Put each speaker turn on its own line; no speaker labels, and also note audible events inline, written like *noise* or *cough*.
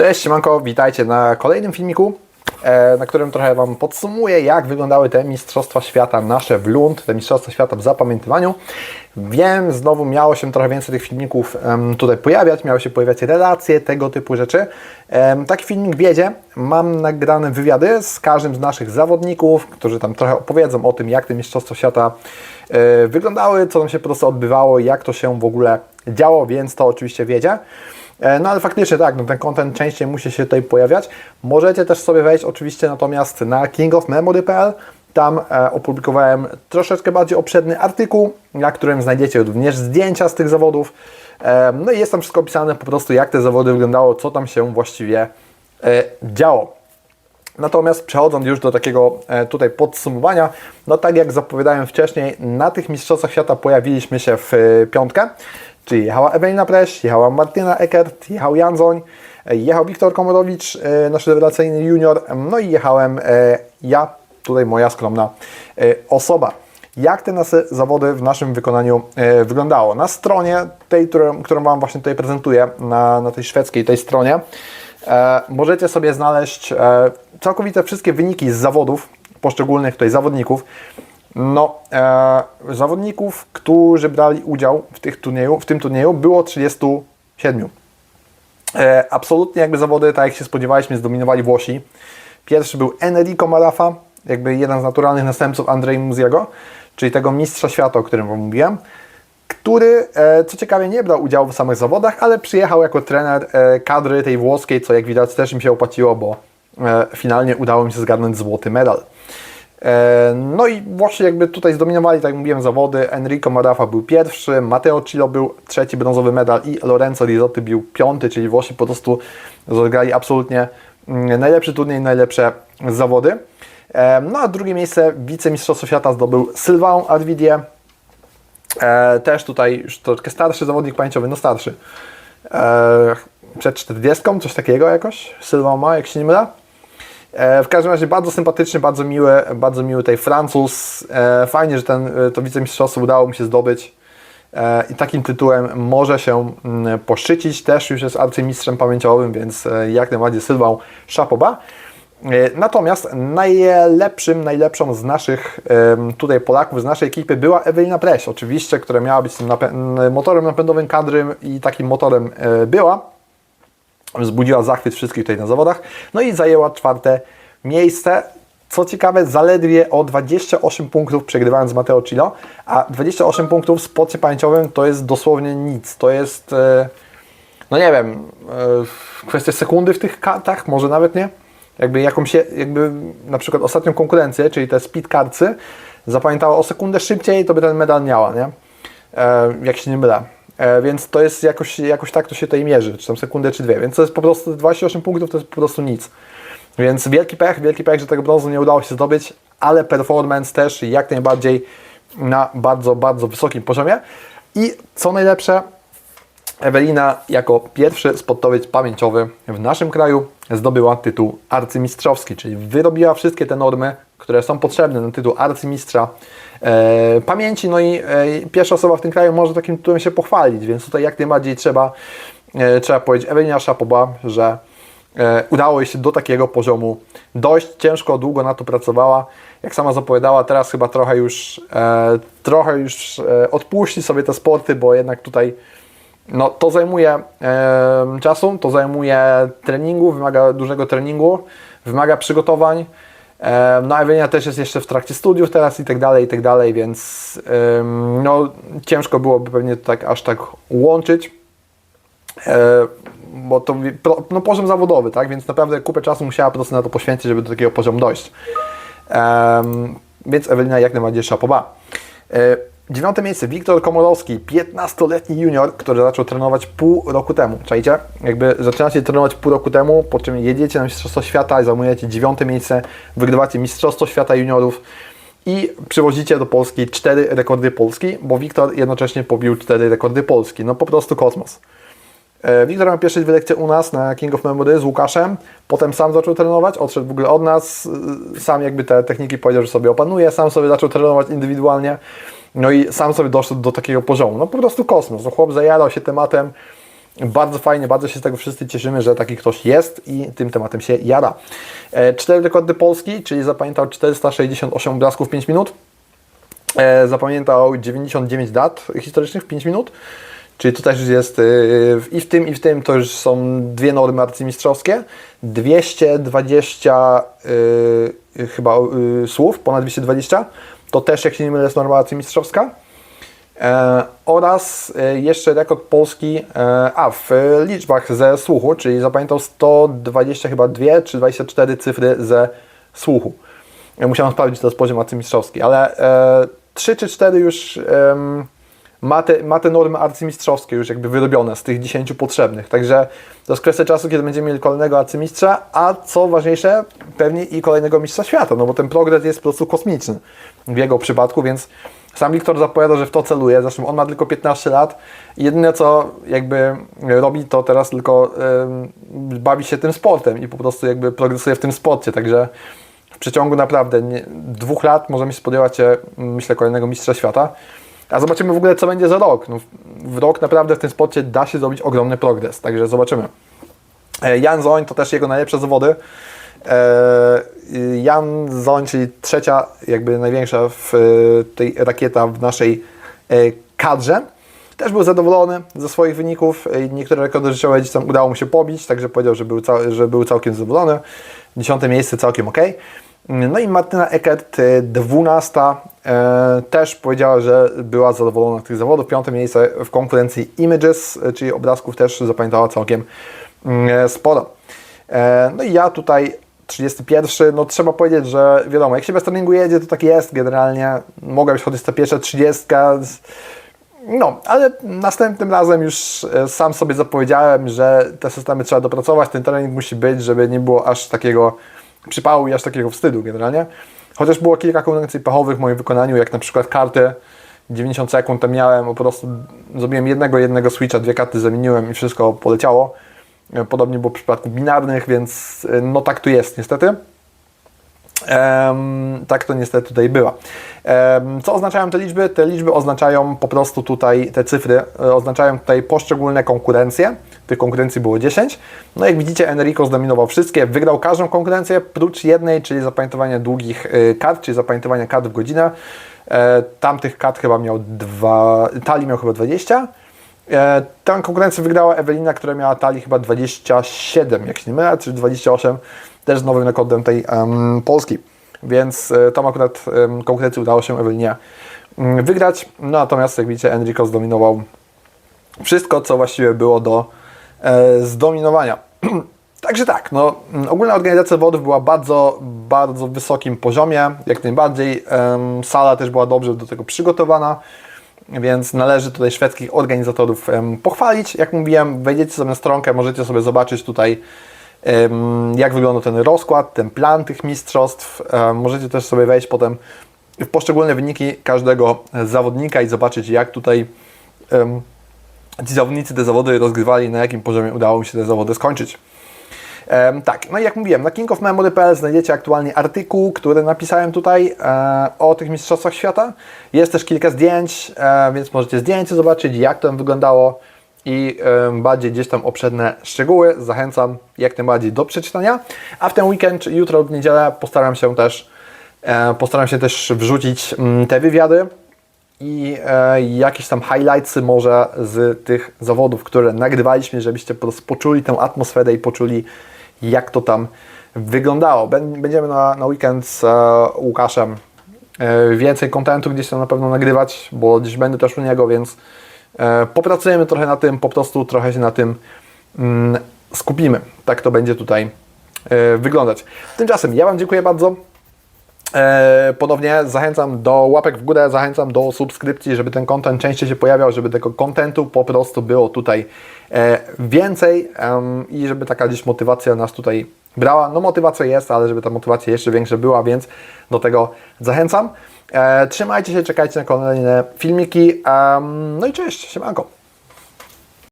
Cześć, Manko, witajcie na kolejnym filmiku, e, na którym trochę Wam podsumuję, jak wyglądały te Mistrzostwa Świata nasze w Lund, te Mistrzostwa Świata w zapamiętywaniu. Wiem, znowu miało się trochę więcej tych filmików tutaj pojawiać, miały się pojawiać relacje, tego typu rzeczy. Taki filmik wiedzie, mam nagrane wywiady z każdym z naszych zawodników, którzy tam trochę opowiedzą o tym, jak te Mistrzostwa Świata e, wyglądały, co tam się po prostu odbywało, jak to się w ogóle działo, więc to oczywiście wiedzie. E, No ale faktycznie tak, no ten content częściej musi się tutaj pojawiać. Możecie też sobie wejść oczywiście natomiast na kingofmemory.pl. Tam e, opublikowałem troszeczkę bardziej obszerny artykuł, na którym znajdziecie również zdjęcia z tych zawodów. E, No i jest tam wszystko opisane po prostu, jak te zawody wyglądało, co tam się właściwie działo. Natomiast przechodząc już do takiego tutaj podsumowania, no tak jak zapowiadałem wcześniej, na tych Mistrzostwach Świata pojawiliśmy się w piątkę, czyli jechała Ewelina Preś, jechała Martyna Eckert, jechał Janzoń, jechał Wiktor Komorowicz, e, nasz rewelacyjny junior, no i jechałem e, ja, tutaj moja skromna e, osoba. Jak te nasze zawody w naszym wykonaniu wyglądało? Na stronie tej, którą, którą Wam właśnie tutaj prezentuję, na, na tej szwedzkiej tej stronie, możecie sobie znaleźć całkowite wszystkie wyniki z zawodów poszczególnych tutaj zawodników. No, e, zawodników, którzy brali udział w, tych turnieju, w tym turnieju było 37. E, absolutnie jakby zawody, tak jak się spodziewaliśmy, zdominowali Włosi. Pierwszy był Enrico Marafa, jakby jeden z naturalnych następców Andrzej Muziego, czyli tego mistrza świata, o którym Wam mówiłem który, e, co ciekawe, nie brał udziału w samych zawodach, ale przyjechał jako trener e, kadry tej włoskiej, co jak widać też im się opłaciło, bo e, finalnie udało mi się zgarnąć złoty medal. E, No i Włosi jakby tutaj zdominowali, tak jak mówiłem, zawody. Enrico Marafa był pierwszy, Matteo Cillo był trzeci brązowy medal i Lorenzo Rizotti był piąty, czyli Włosi po prostu rozegrali absolutnie mm, najlepszy turniej, najlepsze zawody. E, No a drugie miejsce wicemistrzostwo świata zdobył Sylvain Arvidier, E, też tutaj już troszkę starszy zawodnik pamięciowy, no starszy. Przed 40, coś takiego jakoś. Sylwa ma, jak się nie mylę. E, w każdym razie bardzo sympatyczny, bardzo miły, bardzo miły tutaj Francuz. E, fajnie, że ten, e, to wicemistrzostwo udało mu się zdobyć. I takim tytułem może się mm, poszczycić. Też już jest arcymistrzem pamięciowym, więc jak najbardziej Sylwą Szapoba. Natomiast najlepszym, najlepszą z naszych tutaj Polaków, z naszej ekipy była Ewelina Preś, oczywiście, która miała być tym napę- motorem napędowym kadry i takim motorem była. Wzbudziła zachwyt wszystkich tutaj na zawodach. No i zajęła czwarte miejsce. Co ciekawe, zaledwie o 28 punktów przegrywając z Matteo Cillo, a 28 punktów w spocie pamięciowym to jest dosłownie nic. To jest, e, no nie wiem, e, kwestia sekundy w tych kartach, może nawet nie jakby jakąś, jakby na przykład ostatnią konkurencję, czyli te speed karcy, zapamiętała o sekundę szybciej, to by ten medal miała, nie? E, jak się nie mylę. E, więc to jest jakoś, jakoś tak to się tutaj mierzy, czy tam sekundę, czy dwie. Więc to jest po prostu 28 punktów, to jest po prostu nic. Więc wielki pech, wielki pech, że tego brązu nie udało się zdobyć, ale performance też jak najbardziej na bardzo, bardzo wysokim poziomie. I co najlepsze, Ewelina jako pierwszy sportowiec pamięciowy w naszym kraju zdobyła tytuł arcymistrzowski, czyli wyrobiła wszystkie te normy, które są potrzebne na tytuł arcymistrza e, pamięci. No i e, pierwsza osoba w tym kraju może takim tytułem się pochwalić, więc tutaj jak najbardziej trzeba, e, trzeba powiedzieć Ewelina Szapoba, że e, udało jej się do takiego poziomu dojść. Ciężko, długo na to pracowała. Jak sama zapowiadała, teraz chyba trochę już, e, trochę już e, odpuści sobie te sporty, bo jednak tutaj no, to zajmuje e, czasu, to zajmuje treningu, wymaga dużego treningu, wymaga przygotowań. E, no, Ewelina też jest jeszcze w trakcie studiów teraz i tak dalej, i tak dalej, więc e, no, ciężko byłoby pewnie to tak aż tak łączyć. E, bo to no, poziom zawodowy, tak? Więc naprawdę kupę czasu musiała po prostu na to poświęcić, żeby do takiego poziomu dojść. Em, więc Ewelina jak najbardziej szapoba. E, Dziewiąte miejsce, Wiktor Komorowski, 15-letni junior, który zaczął trenować pół roku temu. Czajcie? Jakby zaczynacie trenować pół roku temu, po czym jedziecie na Mistrzostwo Świata i zajmujecie dziewiąte miejsce, wygrywacie Mistrzostwo Świata juniorów i przywozicie do Polski cztery rekordy Polski, bo Wiktor jednocześnie pobił cztery rekordy Polski. No po prostu kosmos. E, Wiktor miał pierwsze dwie lekcje u nas na King of Memory z Łukaszem, potem sam zaczął trenować, odszedł w ogóle od nas, y, sam jakby te techniki powiedział, że sobie opanuje, sam sobie zaczął trenować indywidualnie, no i sam sobie doszedł do takiego poziomu. No po prostu kosmos, no chłop zajarał się tematem, Bardzo fajnie, bardzo się z tego wszyscy cieszymy, że taki ktoś jest i tym tematem się jara. E, Cztery rekordy Polski, czyli zapamiętał 468 obrazków w 5 minut. E, Zapamiętał 99 dat historycznych w 5 minut. Czyli to też jest y, i w tym, i w tym to już są dwie normy arcymistrzowskie. 220 y, chyba y, słów, ponad 220. To też, jak się nie mylę, jest norma arcymistrzowska. E, oraz e, jeszcze rekord polski, e, a w liczbach ze słuchu, czyli zapamiętał 120 chyba 2 czy 24 cyfry ze słuchu. Ja musiałem sprawdzić teraz poziom arcymistrzowski, ale e, 3 czy 4 już em, ma, te, ma te normy arcymistrzowskie już jakby wyrobione z tych 10 potrzebnych. Także to jest kwestia czasu, kiedy będziemy mieli kolejnego arcymistrza, a co ważniejsze, pewnie i kolejnego mistrza świata, no bo ten progres jest po prostu kosmiczny w jego przypadku, więc sam Wiktor zapowiada, że w to celuje, zresztą on ma tylko 15 lat i jedyne co jakby robi to teraz tylko bawi się tym sportem i po prostu jakby progresuje w tym sporcie, także w przeciągu naprawdę nie, dwóch lat możemy się spodziewać się, myślę, kolejnego mistrza świata. A zobaczymy w ogóle, co będzie za rok. No, w- rok naprawdę w tym sporcie da się zrobić ogromny progres, także zobaczymy. E, Jan Zoń to też jego najlepsze zawody. E, Jan Zoń, czyli trzecia, jakby największa w e, tej rakieta w naszej e, kadrze. Też był zadowolony ze swoich wyników. Niektóre rekordy życiowe gdzieś tam udało mu się pobić, także powiedział, że był, cał, że był całkiem zadowolony. Dziesiąte miejsce całkiem ok. No i Martyna Eckert, e, 12, e, też powiedziała, że była zadowolona z tych zawodów. Piąte miejsce w konkurencji Images, czyli obrazków też zapamiętała całkiem sporo. No i ja tutaj 31, no trzeba powiedzieć, że wiadomo, jak się bez treningu jedzie, to tak jest generalnie. Mogła być chodzić ta pierwsza 30. No, ale następnym razem już e, sam sobie zapowiedziałem, że te systemy trzeba dopracować, ten trening musi być, żeby nie było aż takiego przypału i aż takiego wstydu generalnie. Chociaż było kilka konkurencji pechowych w moim wykonaniu, jak na przykład karty 90 sekund, to miałem po prostu, zrobiłem jednego, jednego switcha, dwie karty zamieniłem i wszystko poleciało. Podobnie było w przypadku binarnych, więc e, no tak tu jest niestety. Tak to niestety tutaj była. Co oznaczają te liczby? Te liczby oznaczają po prostu tutaj, te cyfry e, oznaczają tutaj poszczególne konkurencje. Tych konkurencji było 10. No jak widzicie Enrico zdominował wszystkie, wygrał każdą konkurencję, prócz jednej, czyli zapamiętowania długich e, kart, czyli zapamiętowania kart w godzinę. E, Tamtych kart chyba miał dwa, talii miał chyba 20. E, Tę konkurencję wygrała Ewelina, która miała talii chyba 27, jak się nie mylę, czy 28, też z nowym rekordem tej em, Polski. Więc e, tą akurat em, konkurencję udało się Ewelinie mm, wygrać. No, natomiast jak widzicie Enrico zdominował wszystko, co właściwie było do e, zdominowania. *clears throat* Także tak, no, mm, ogólna organizacja zawodów była bardzo, bardzo wysokim poziomie, jak najbardziej. Sala też była dobrze do tego przygotowana, więc należy tutaj szwedzkich organizatorów pochwalić. Jak mówiłem, wejdziecie sobie na stronkę, możecie sobie zobaczyć tutaj, jak wygląda ten rozkład, ten plan tych mistrzostw. Możecie też sobie wejść potem w poszczególne wyniki każdego zawodnika i zobaczyć, jak tutaj ci zawodnicy te zawody rozgrywali, na jakim poziomie udało mi się te zawody skończyć. Tak, no i jak mówiłem, na kingofmemory.pl znajdziecie aktualnie artykuł, który napisałem tutaj e, o tych Mistrzostwach Świata. Jest też kilka zdjęć, e, więc możecie zdjęcie zobaczyć, jak to wyglądało i bardziej gdzieś tam obszerne szczegóły. Zachęcam jak najbardziej do przeczytania. A w ten weekend, jutro lub niedzielę postaram się też, e, postaram się też wrzucić mm, te wywiady i e, jakieś tam highlightsy może z tych zawodów, które nagrywaliśmy, żebyście po prostu poczuli tę atmosferę i poczuli jak to tam wyglądało. Bę- Będziemy na, na weekend z e, Łukaszem e, więcej kontentu gdzieś tam na pewno nagrywać, bo gdzieś będę też u niego, więc e, popracujemy trochę na tym, po prostu trochę się na tym mm, skupimy. Tak to będzie tutaj wyglądać. Tymczasem ja Wam dziękuję bardzo. E, ponownie zachęcam do łapek w górę, zachęcam do subskrypcji, żeby ten content częściej się pojawiał, żeby tego contentu po prostu było tutaj e, więcej i żeby taka gdzieś motywacja nas tutaj brała. No motywacja jest, ale żeby ta motywacja jeszcze większa była, więc do tego zachęcam. E, trzymajcie się, czekajcie na kolejne filmiki. no i cześć, siemanko.